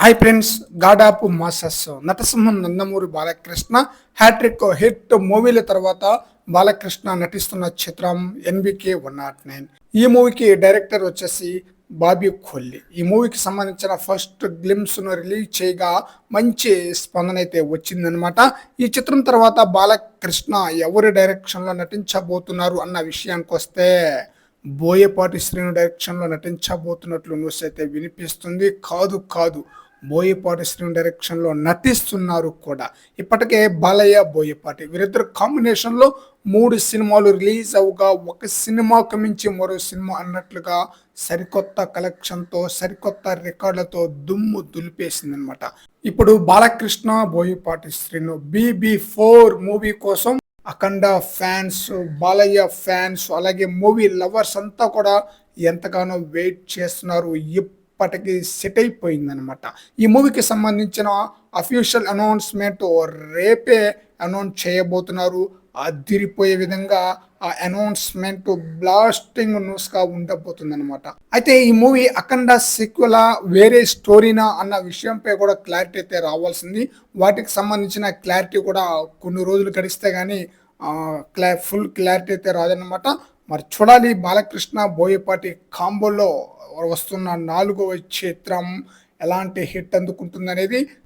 Hi friends god of masses నటసింహం Nandamuri Balakrishna. Hat-trick hit మూవీల తర్వాత బాలకృష్ణ నటిస్తున్న చిత్రం ఎన్బికే వన్ నాట్ నైన్ ఈ మూవీకి డైరెక్టర్ వచ్చేసి బాబీ కొల్లి. ఈ మూవీకి సంబంధించిన ఫస్ట్ గ్లిమ్స్ను రిలీజ్ చేయగా మంచి స్పందన అయితే వచ్చిందనమాట ఈ చిత్రం తర్వాత బాలకృష్ణ ఎవరి డైరెక్షన్లో నటించబోతున్నారు అన్న విషయానికి వస్తే బోయపాటి శ్రీను డైరెక్షన్లో నటించబోతున్నట్లు న్యూస్ అయితే వినిపిస్తుంది. కాదు కాదు బోయపాటి శ్రీను డైరెక్షన్లో నటిస్తున్నారు కూడా. ఇప్పటికే బాలయ్య బోయపాటి. వీరిద్దరు కాంబినేషన్లో మూడు సినిమాలు రిలీజ్ అవగా. ఒక సినిమాకు మించి మరో సినిమా అన్నట్లుగా సరికొత్త కలెక్షన్తో సరికొత్త రికార్డులతో దుమ్ము దులిపేసిందనమాట ఇప్పుడు Balakrishna Boyapati Srinu BB four movie కోసం అఖండ ఫ్యాన్స్ బాలయ్య ఫ్యాన్స్ అలాగే మూవీ లవర్స్ అంతా కూడా ఎంతగానో వెయిట్ చేస్తున్నారు. ఇప్పటికి సెట్ అయిపోయిందనమాట ఈ మూవీకి సంబంధించిన అఫీషియల్ అనౌన్స్మెంట్ రేపే అనౌన్స్ చేయబోతున్నారు. అదిరిపోయే విధంగా ఆ అనౌన్స్మెంట్ బ్లాస్టింగ్ న్యూస్గా ఉండబోతుంది అనమాట అయితే ఈ మూవీ అఖండ సిక్వెలా వేరే స్టోరీనా అన్న విషయంపై కూడా క్లారిటీ అయితే రావాల్సింది. వాటికి సంబంధించిన క్లారిటీ కూడా కొన్ని రోజులు గడిస్తే గానీ క్లా ఫుల్ క్లారిటీ అయితే రాదనమాట మరి చూడాలి బాలకృష్ణ బోయపాటి కాంబోలో వస్తున్న నాలుగవ చిత్రం ఎలాంటి హిట్ అందుకుంటుంది అనేది